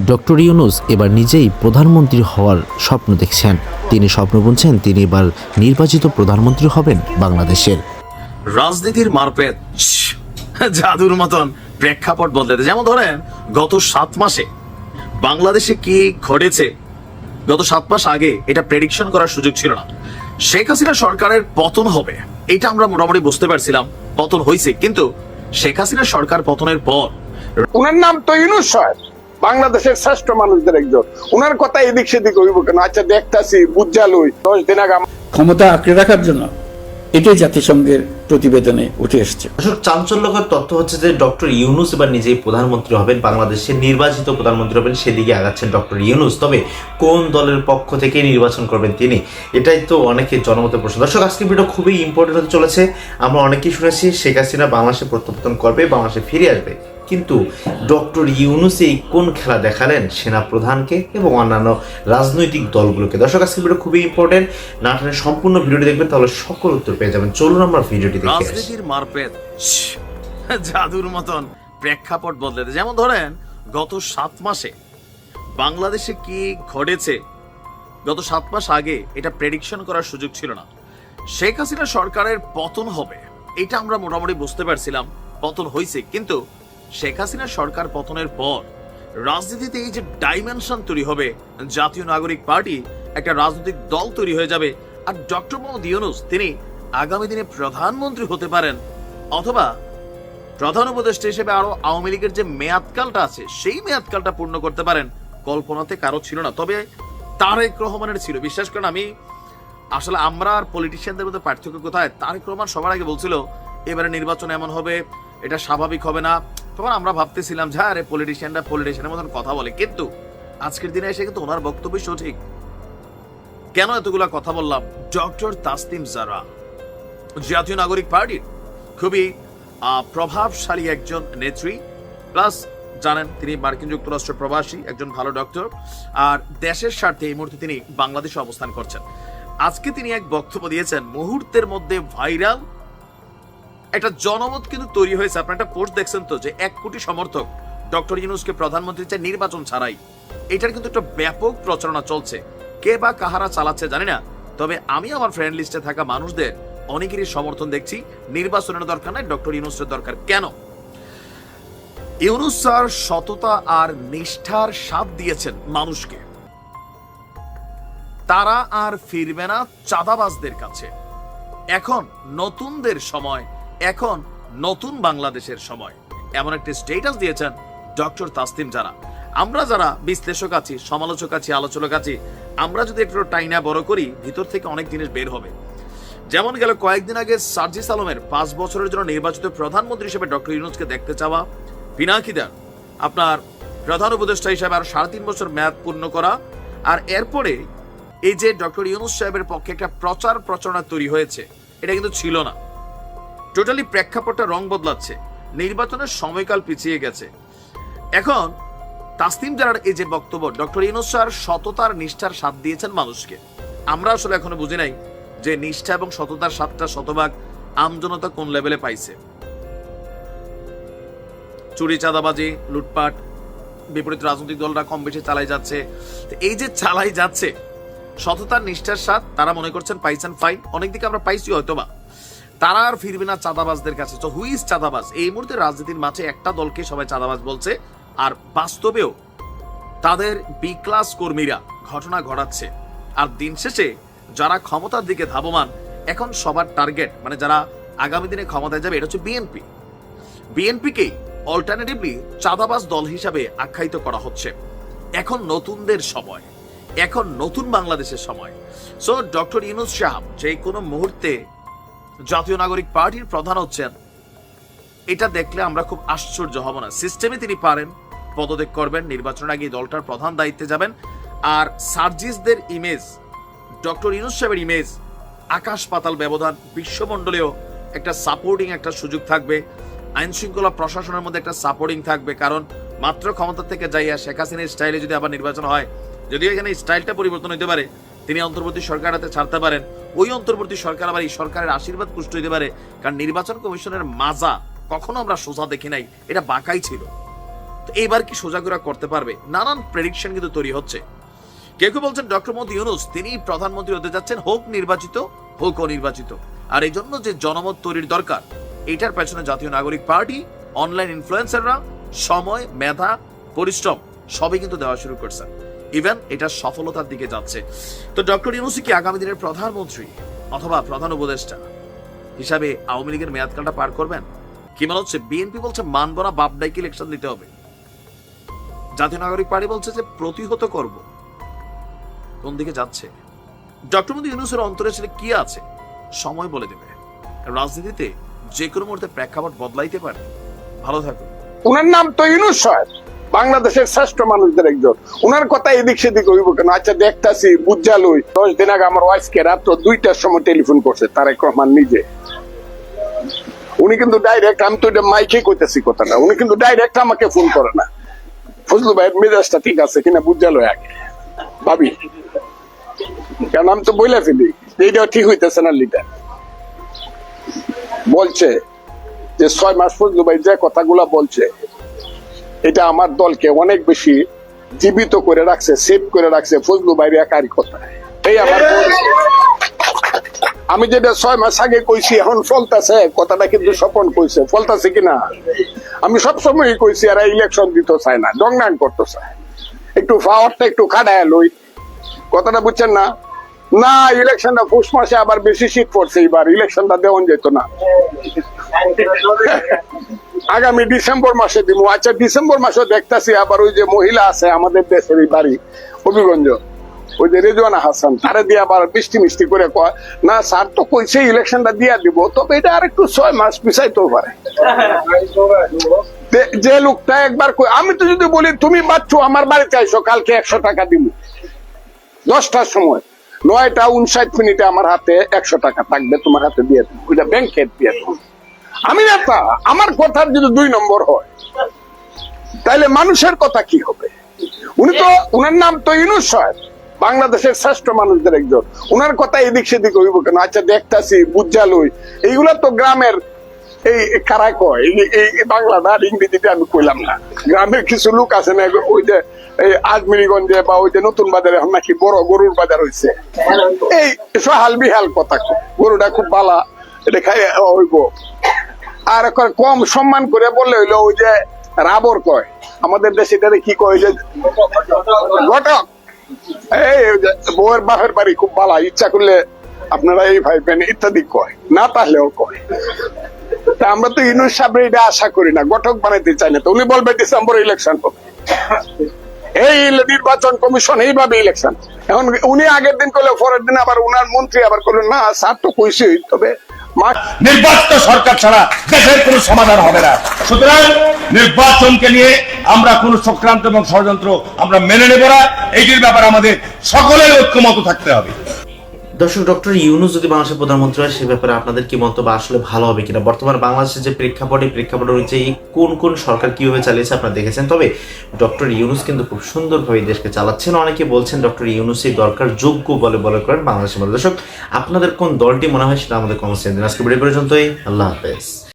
Doctor Yunus এবার নিজেই প্রধানমন্ত্রী হওয়ার স্বপ্ন দেখছেন। তিনি স্বপ্ন বুনছেন তিনি এবার নির্বাচিত প্রধানমন্ত্রী হবেন বাংলাদেশের। রাজনীতির মারপেট জাদুর মতন প্রেক্ষাপট বদলেতে যেমন ধরেন গত সাত মাসে বাংলাদেশে কি ঘটেছে? গত সাত মাস আগে এটা প্রেডিকশন করার সুযোগ ছিল না। শেখ হাসিনা সরকারের পতন হবে এটা আমরা মোটামুটি বুঝতে পারছিলাম পতন হয়েছে কিন্তু শেখ হাসিনা সরকার পতনের পর উনার নাম তো ইউনুস সাহেব। বাংলাদেশের শ্রেষ্ঠ মানুষদের একজন। উনার কথা এদিক সেদিক হইব কেন? আচ্ছা দেখতাছি বুঝালই। দশ দিন আগে ক্ষমতা আঁকড়ে রাখার জন্য এটাই জাতিসংঘের প্রতিবেদনে উঠে এসছে। দর্শক চাঞ্চল্যকর তথ্য হচ্ছে যে ডক্টর ইউনুস এবার নিজেই প্রধানমন্ত্রী হবেন বাংলাদেশের নির্বাচিত প্রধানমন্ত্রী হবেন সেদিকে আগাচ্ছেন ডক্টর ইউনুস। তবে কোন দলের পক্ষ থেকে নির্বাচন করবেন তিনি এটাই তো অনেকে জনমতের প্রশ্ন। দর্শক আজকের ভিডিও খুবই ইম্পর্টেন্ট হতে চলেছে। আমরা অনেকেই শুনেছি শেখ হাসিনা বাংলাদেশে প্রত্যাবর্তন করবে বাংলাদেশে ফিরে আসবে। কিন্তু ডক্টর ইউনুস এই কোন খেলা দেখালেন? সেনা প্রধানকে এবং অন্যান্য রাজনৈতিক দলগুলোকে। দর্শক, আজকের ভিডিও খুবই ইম্পর্টেন্ট নাটনের সম্পূর্ণ ভিডিওটি দেখবেন, তাহলে সকল উত্তর পেয়ে যাবেন। চলুন আমরা ভিডিওটি রাজনীতির মারপেট। জাদুর মতন প্রেক্ষাপট বদলেতে যেমন ধরেন, গত সাত মাসে বাংলাদেশে কি ঘটেছে? গত সাত মাস আগে এটা প্রেডিকশন করার সুযোগ ছিল না। শেখ হাসিনা সরকারের পতন হবে। এটা আমরা মোটামুটি বুঝতে পারছিলাম। পতন হয়েছে কিন্তু শেখ হাসিনা সরকার পতনের পর রাজনীতিতে এই যে ডাইমেনশন তৈরি হবে, জাতীয় নাগরিক পার্টি একটা রাজনৈতিক দল তৈরি হয়ে যাবে। আর ডক্টর মোহাম্মদ ইউনুস, তিনি আগামী দিনে প্রধানমন্ত্রী হতে পারেন অথবা প্রধান উপদেষ্টা হিসেবে আরও আওয়ামী লীগের যে মেয়াদকালটা আছে, সেই মেয়াদকালটা পূর্ণ করতে পারেন। কল্পনাতে কারও ছিল না, তবে তারেক রহমানের ছিল। বিশ্বাস করেন, আমি আসলে আমরা আর পলিটিশিয়ানদের মধ্যে পার্থক্য কোথায়? তারেক রহমান সবার আগে বলছিল, এবারে নির্বাচন এমন হবে, এটা স্বাভাবিক হবে না। তখন আমরা ভাবতেছিলাম যে আরে পলিটিশিয়ানরা পলিটিশিয়ানের মতন কথা বলে। কিন্তু আজকের দিনে এসে কিন্তু ওনার বক্তব্য সঠিক। কেন এতগুলা কথা বললাম? ডক্টর তাসতিম জারা, জাতীয় নাগরিক পার্টির খুবই প্রভাবশালী একজন নেত্রী। প্লাস জানেন, তিনি মার্কিন যুক্তরাষ্ট্র প্রবাসী, একজন ভালো ডক্টর। আর দেশের স্বার্থে এই মুহূর্তে তিনি বাংলাদেশে অবস্থান করছেন। আজকে তিনি এক বক্তব্য দিয়েছেন, মুহূর্তের মধ্যে ভাইরাল একটা জনমত কিন্তু তৈরি হয়েছে। আপনার একটা পোস্ট দেখছেন তো যে এক কোটি সমর্থক ডক্টর ইউনুসকে প্রধানমন্ত্রী চাই নির্বাচন ছাড়াই। এটার কিন্তু একটা ব্যাপক প্রচারণা চলছে। কে বা কাহারা চালাচ্ছে জানি না। তবে আমি আমার ফ্রেন্ড লিস্টে থাকা মানুষদের অনেকেরই সমর্থন দেখছি। নির্বাচনের দরকার নাই, ডক্টর ইউনুসের দরকার। কেন? ইউনুস স্যার সততা আর নিষ্ঠার সাথ দিয়েছেন মানুষকে। তারা আর ফিরবে না চাঁদাবাজদের কাছে। এখন নতুনদের সময় এখন নতুন বাংলাদেশের সময়। এমন একটি স্টেটাস দিয়েছেন ডক্টর তাসতিম যারা আমরা যারা বিশ্লেষক আছি, সমালোচক আছি, আলোচক আছি, আমরা যদি একটু টাইনা বড় করি, ভিতর থেকে অনেক জিনিস বের হবে। যেমন গেল কয়েকদিন আগে সার্জিস আলমের পাঁচ বছরের জন্য নির্বাচিত প্রধানমন্ত্রী হিসেবে ডক্টর ইউনুসকে দেখতে চাওয়া পিনাকিদার আপনার প্রধান উপদেষ্টা হিসাবে আর সাড়ে তিন বছর মেয়াদ পূর্ণ করা। আর এরপরে এই যে ডক্টর ইউনুস সাহেবের পক্ষে একটা প্রচার প্রচারণা তৈরি হয়েছে, এটা কিন্তু ছিল না। টোটালি প্রেক্ষাপটটা রং বদলাচ্ছে। নির্বাচনের সময়কাল পিছিয়ে গেছে। এখন তাসতিম জারার এই যে বক্তব্য, ডক্টর ইউনুস স্যার সততার নিষ্ঠার সাথ দিয়েছেন মানুষকে। আমরা আসলে এখনও বুঝি নাই যে নিষ্ঠা এবং সততার সাতটা শতভাগ আমজনতা কোন লেভেলে পাইছে। চুরি, চাঁদাবাজি, লুটপাট, বিপরীত রাজনৈতিক দলরা কম বেশি চালাই যাচ্ছে এই যে চালাই যাচ্ছে, সততার নিষ্ঠার স্বাদ তারা মনে করছেন পাইছেন ফাইন অনেক দিকে আমরা পাইছি হয়তোবা। তারা আর ফিরবে না চাঁদাবাজদের কাছে। তো হুইজ চাঁদাবাজ? এই মুহূর্তে রাজনীতির মাঝে একটা দলকে সবাই চাঁদাবাজ বলছে। আর বাস্তবেও তাদের বি ক্লাস কর্মীরা ঘটনা ঘটাচ্ছে। আর দিন শেষে যারা ক্ষমতার দিকে ধাবমান, এখন সবার টার্গেট মানে যারা আগামী দিনে ক্ষমতায় যাবে, এটা হচ্ছে বিএনপি বিএনপিকেই অল্টারনেটিভলি চাঁদাবাজ দল হিসাবে আখ্যায়িত করা হচ্ছে। এখন নতুনদের সময়। এখন নতুন বাংলাদেশের সময়। সো ডক্টর ইউনুস সাহাব যে কোনো মুহূর্তে জাতীয় নাগরিক পার্টির প্রধান হচ্ছেন। এটা দেখলে আমরা খুব আশ্চর্য হব না। সিস্টেমে তিনি পারেন, পদত্যাগ করবেন, নির্বাচনের আগে দলটার প্রধান দায়িত্বে যাবেন। আর সার্জিসদের ইমেজ ডক্টর ইউনুস সাহেবের ইমেজ আকাশ পাতাল ব্যবধান, বিশ্বমণ্ডলেও একটা সাপোর্টিং একটা সুযোগ থাকবে। আইন শৃঙ্খলা প্রশাসনের মধ্যে একটা সাপোর্টিং থাকবে। কারণ মাত্র ক্ষমতা থেকে যাইয়া শেখ হাসিনার স্টাইলে যদি আবার নির্বাচন হয়, যদিও এখানে স্টাইলটা পরিবর্তন হতে পারে তিনি অন্তর্বর্তী সরকার হাতে ছাড়তে পারেন। ওই অন্তর্বর্তী সরকার আবার এই সরকারের আশীর্বাদ পুষ্ট হতে পারে। কারণ নির্বাচন কমিশনের মাজা কখনো আমরা সোজা দেখি নাই, এটা বাঁকাই ছিল। তো এইবার কি সোজা করে করতে পারবে? নানান প্রেডিকশন কিন্তু তৈরি হচ্ছে। কেউ কেউ বলছেন, ডক্টর মোদী ইউনুস, তিনি প্রধানমন্ত্রী হতে যাচ্ছেন, হোক নির্বাচিত, হোক অনির্বাচিত। আর এই জন্য যে জনমত তৈরির দরকার, এটার পেছনে জাতীয় নাগরিক পার্টি অনলাইন ইনফ্লুয়েন্সাররা সময়, মেধা, পরিশ্রম, সবই কিন্তু দেওয়া শুরু করছে। ইভেন এটা সফলতার দিকে যাচ্ছে। তো ডক্টর ইউনুস কি আগামী দিনের প্রধানমন্ত্রী অথবা প্রধান উপদেষ্টা হিসাবে আওয়ামী লীগের মেয়াদকালটা পার করবেন? কি মনে হচ্ছে বিএনপি বলছে মানব না বাপ ডাইকে ইলেকশন দিতে হবে। জাতীয় নাগরিক পার্টি বলছে যে প্রতিহত করব। কোন দিকে যাচ্ছে? ডক্টর মোদী ইউনুসের অন্তরে ছিল কি আছে? সময় বলে দেবে। রাজনীতিতে যে কোনো মুহূর্তে প্রেক্ষাপট বদলাইতে পারে। ভালো থাকুন। উনার নাম তো ইউনুস সাহেব বাংলাদেশের শ্রেষ্ঠ মানুষদের একজন। উনার কথা এদিক সেদিক হইব কেন? আচ্ছা দেখতাছি, বুঝালই। দশ দিন আগে আমার ওয়াইফকে রাত্র দুইটার সময় টেলিফোন করছে, তারেক রহমান নিজে। উনি কিন্তু ডাইরেক্ট আমি তো মাইকে কইতেছি কথাটা। উনি কিন্তু ডাইরেক্ট আমাকে ফোন করে না। মেজাজটা ঠিক আছে কিনা বুঝালই আগে। ভাবি। কারণ আমি তো ফেলি এইটা ঠিক হইতেছে না লিটার বলছে যে ছয় মাস ফজলু ভাই যে কথাগুলা বলছে এটা আমার দলকে অনেক বেশি জীবিত করে রাখছে সেভ করে রাখছে। ফজলু ভাইয়ের একারই কথা। এই আমার আমি যেটা ছয় মাস আগে কইছি, এখন ফলতাছে, কথাটা কিন্তু স্বপন কইছে। ফলতাছে কিনা আমি সবসময় কইছি, এরা ইলেকশন দিতে চায় না ডংডাং করতে চায়। একটু পাওয়ারটা একটু খাটায় লই। কথাটা বুঝছেন না? না ইলেকশনটা পুষ মাসে আবার বেশি শীত পড়ছে এবার ইলেকশনটা দেওয়ান যেত না। আগামী ডিসেম্বর মাসে দিব আচ্ছা ডিসেম্বর মাসে দেখতাছি আবার ওই যে মহিলা আছে আমাদের দেশের এই বাড়ি, হবিগঞ্জ। ওই যে রেজওয়ানা হাসান, তারে দিয়ে আবার মিষ্টি মিষ্টি করে কয়, না স্যার, তো কইছে ইলেকশনটা দিয়া দিব। তবে এটা আর একটু ছয় মাস পিছাইতেও পারে। যে লোকটা একবার কই- আমি তো যদি বলি, তুমি বাচ্চু আমার বাড়িতে আইসো, কালকে একশো টাকা দিব দশটার সময়, নয়টা উনষাট মিনিটে আমার হাতে একশো টাকা থাকবে, তোমার হাতে দিয়ে দেবো। ওইটা ব্যাংকে দিয়ে দেবো। আমি নেতা, আমার কথার যদি দুই নম্বর হয়, তাইলে মানুষের কথা কি হবে? উনি তো, উনার নাম তো ইনুস সাহেব, বাংলাদেশের শ্রেষ্ঠ মানুষদের একজন। উনার কথা এদিক সেদিক হইব কেন? আচ্ছা দেখতাছি বুঝালই এইগুলা তো গ্রামের এই কারাই কয় এই বাংলাটা আর ইংরেজিতে আমি কইলাম না। গ্রামের কিছু লোক আছে না, ওই যে, এই আজমিরিগঞ্জে বা ওই যে নতুন বাজারে এখন নাকি বড় গরুর বাজার হয়েছে এই, সহাল বিহাল কথা গরুটা খুব বালা, এটা খাই হইব। আর কম সম্মান করে বললে হইল ওই যে রাবর কয়। আমাদের দেশে এটারে কি কয় যে ঘটক। এই বউয়ের বাপের বাড়ি খুব ভালো ইচ্ছা করলে আপনারা এই ভাইবেন ইত্যাদি কয়, না তাহলেও কয়। আমরা তো ইনুস সাহেব এটা আশা করি না গঠক বানাইতে চাই না তো। উনি বলবে ডিসেম্বর ইলেকশন হবে। এই নির্বাচন কমিশন এইভাবে ইলেকশন এখন উনি আগের দিন করলে পরের দিন আবার উনার মন্ত্রী আবার করলেন না, স্যার তো কইছি তবে নির্বাচিত সরকার ছাড়া দেশের কোনো সমাধান হবে না। সুতরাং নির্বাচনকে নিয়ে আমরা কোনো সংক্রান্ত এবং ষড়যন্ত্র আমরা মেনে নেব না। এইটির ব্যাপারে আমাদের সকলের ঐক্যমত থাকতে হবে। দর্শক, ডক্টর ইউনুস যদি বাংলাদেশের প্রধানমন্ত্রী হয়, সে ব্যাপারে আপনাদের কি মন্তব্য, আসলে ভালো হবে কিনা? বর্তমান বাংলাদেশের যে প্রেক্ষাপট প্রেক্ষাপট অনুযায়ী কোন কোন সরকার কীভাবে চালিয়েছে আপনারা দেখেছেন। তবে ডক্টর ইউনুস কিন্তু খুব সুন্দরভাবে দেশকে চালাচ্ছেন। অনেকে বলছেন ডক্টর ইউনুসের দরকার, যোগ্য বলে বলে করেন বাংলাদেশের মধ্যে। দর্শক, আপনাদের কোন দলটি মনে হয় সেটা আমাদের কমেন্ট আজকে ভিডিও পর্যন্তই। আল্লাহ হাফেজ।